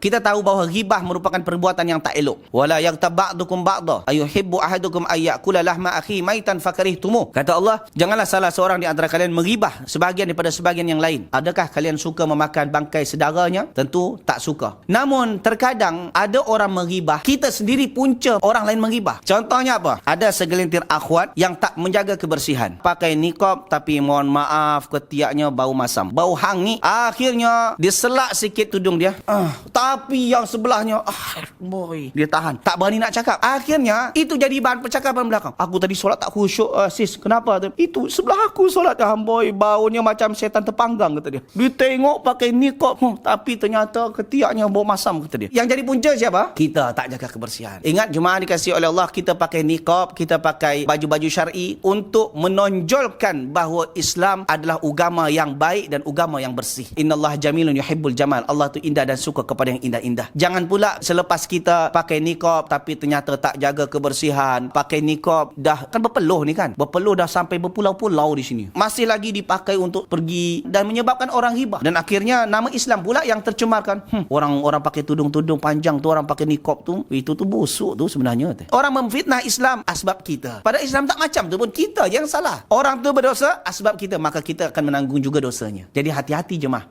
Kita tahu bahawa ghibah merupakan perbuatan yang tak elok. Wala yaghtab ba'dukum ba'dha ayuhibbu ahadukum ayyakula lahma akhi maitan fakarihtumuh. Kata Allah, janganlah salah seorang di antara kalian menghibah sebahagian daripada sebahagian yang lain. Adakah kalian suka memakan bangkai saudaranya? Tentu tak suka. Namun terkadang ada orang menghibah, kita sendiri punca orang lain menghibah. Contohnya apa? Ada segelintir akhwat yang tak menjaga kebersihan. Pakai nikab tapi mohon maaf ketiaknya bau masam. Bau hangi. Akhirnya dia selak sikit tudung dia. Ah, tapi yang sebelahnya ah, boy, dia tahan. Tak berani nak cakap. Akhirnya itu jadi bahan percakapan belakang. Aku tadi solat tak khusyuk uh, sis. Kenapa? tu? Itu sebelah aku solat ah, boy, baunya macam setan terpanggang kata dia. Dia tengok pakai nikab huh, tapi ternyata ketiaknya bau masam kata dia. Yang jadi punca siapa? Kita tak jaga kebersihan. Ingat jemaah dikasih oleh Allah kita pakai nikab, kita pakai baju-baju syar'i untuk menonjolkan bahawa Islam adalah agama yang baik dan agama yang bersih. Innallaha jamilun yuhibbul jamal. Allah tu indah dan suka kepada yang indah-indah. Jangan pula selepas kita pakai nikab tapi ternyata tak jaga kebersihan, pakai nikab dah kan berpeluh ni kan. Berpeluh dah sampai berpulau-pulau di sini. Masih lagi dipakai untuk pergi dan menyebabkan orang hibah. Dan akhirnya nama Islam pula yang tercemarkan. Hmm, orang-orang pakai tudung-tudung panjang tu, orang pakai nikab tu, itu tu busuk tu sebenarnya. teh. Orang memfitnah Islam asbab kita. Pada Islam tak macam tu pun kita yang salah. Orang tu berdosa asbab kita, maka kita akan menanggung juga dosanya. Jadi hati-hati jemaah.